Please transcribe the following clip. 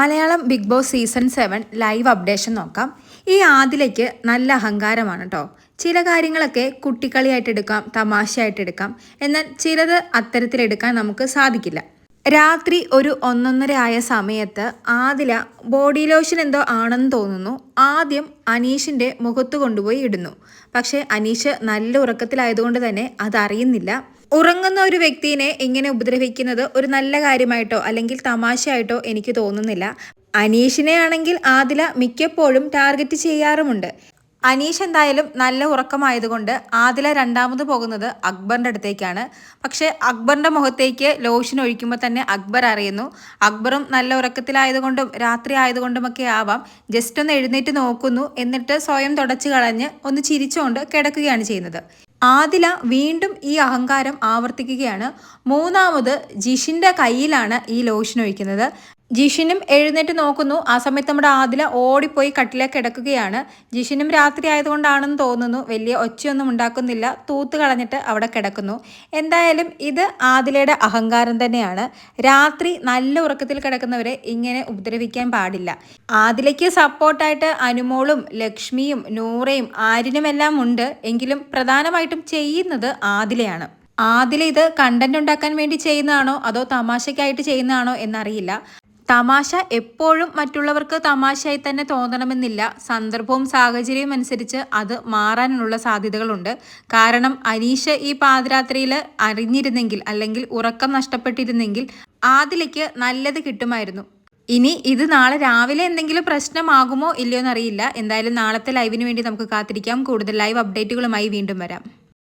Malayalam Bigg Boss season seven live updation നോക്കാം. ഈ ആദിലേക്ക് നല്ല അഹങ്കാരമാണ് കേട്ടോ ചില കാര്യങ്ങളൊക്കെ കുട്ടിക്കളിയായിട്ട് എടുക്കാം തമാശയായിട്ട് എടുക്കാം. എന്നാൽ ചിലത് അത്തരത്തിലെടുക്കാൻ നമുക്ക് സാധിക്കില്ല. രാത്രി ഒരു ഒന്നൊന്നര ആയ സമയത്ത് ആദില ബോഡി ലോഷൻ എന്തോ ആണെന്ന് തോന്നുന്നു. ആദ്യം അനീഷിന്റെ മുഖത്ത് കൊണ്ടുപോയി ഇടുന്നു. പക്ഷേ അനീഷ് നല്ല ഉറക്കത്തിലായതുകൊണ്ട് തന്നെ അതറിയുന്നില്ല. ഉറങ്ങുന്ന ഒരു വ്യക്തിനെ ഇങ്ങനെ ഉപദ്രവിക്കുന്നത് ഒരു നല്ല കാര്യമായിട്ടോ അല്ലെങ്കിൽ തമാശയായിട്ടോ എനിക്ക് തോന്നുന്നില്ല. അനീഷിനെ ആണെങ്കിൽ ആദില മിക്കപ്പോഴും ടാർഗറ്റ് ചെയ്യാറുമുണ്ട്. അനീഷ് എന്തായാലും നല്ല ഉറക്കമായതുകൊണ്ട് ആദില രണ്ടാമത് പോകുന്നത് അക്ബറിന്റെ അടുത്തേക്കാണ്. പക്ഷേ അക്ബറിന്റെ മുഖത്തേക്ക് ലോഷൻ ഒഴിക്കുമ്പോൾ തന്നെ അക്ബർ അറിയുന്നു. അക്ബറും നല്ല ഉറക്കത്തിലായതുകൊണ്ടും രാത്രി ആയതുകൊണ്ടുമൊക്കെ ആവാം. ജസ്റ്റ് ഒന്ന് എഴുന്നേറ്റ് നോക്കുന്നു. എന്നിട്ട് സ്വയം തുടച്ചു കളഞ്ഞ് ഒന്ന് ചിരിച്ചുകൊണ്ട് കിടക്കുകയാണ് ചെയ്യുന്നത്. ആദില വീണ്ടും ഈ അഹങ്കാരം ആവർത്തിക്കുകയാണ്. മൂന്നാമത് ജിഷിന്റെ കയ്യിലാണ് ഈ ലോഷൻ ഒഴിക്കുന്നത്. ജിഷിനും എഴുന്നേറ്റ് നോക്കുന്നു. ആ സമയത്ത് നമ്മുടെ ആദില ഓടിപ്പോയി കട്ടിലേക്ക് കിടക്കുകയാണ്. ജിഷിനും രാത്രി ആയതുകൊണ്ടാണെന്ന് തോന്നുന്നു. വലിയ ഒച്ചയൊന്നും ഉണ്ടാക്കുന്നില്ല. തൂത്ത് കളഞ്ഞിട്ട് അവിടെ കിടക്കുന്നു. എന്തായാലും ഇത് ആദിലയുടെ അഹങ്കാരം തന്നെയാണ്. രാത്രി നല്ല ഉറക്കത്തിൽ കിടക്കുന്നവരെ ഇങ്ങനെ ഉപദ്രവിക്കാൻ പാടില്ല. ആദിലയ്ക്ക് സപ്പോർട്ടായിട്ട് അനുമോളും ലക്ഷ്മിയും നൂറയും ആര്യനുമെല്ലാം ഉണ്ട്. എങ്കിലും പ്രധാനമായിട്ടും ചെയ്യുന്നത് ആദിലയാണ്. ആദില ഇത് കണ്ടന്റ് ഉണ്ടാക്കാൻ വേണ്ടി ചെയ്യുന്നതാണോ? അതോ തമാശയ്ക്കായിട്ട് ചെയ്യുന്നതാണോ എന്നറിയില്ല. തമാശ എപ്പോഴും മറ്റുള്ളവർക്ക് തമാശയായി തന്നെ തോന്നണമെന്നില്ല. സന്ദർഭവും സാഹചര്യവും അനുസരിച്ച് അത് മാറാനുള്ള സാധ്യതകളുണ്ട്. കാരണം അനീഷ് ഈ പാതിരാത്രിയിൽ അറിഞ്ഞിരുന്നെങ്കിൽ അല്ലെങ്കിൽ ഉറക്കം നഷ്ടപ്പെട്ടിരുന്നെങ്കിൽ ആദിലേക്ക് നല്ലത് കിട്ടുമായിരുന്നു. ഇനി ഇത് നാളെ രാവിലെ എന്തെങ്കിലും പ്രശ്നമാകുമോ ഇല്ലയോ എന്നറിയില്ല എന്തായാലും നാളത്തെ ലൈവിന് വേണ്ടി നമുക്ക് കാത്തിരിക്കാം. കൂടുതൽ ലൈവ് അപ്ഡേറ്റുകളുമായി വീണ്ടും വരാം.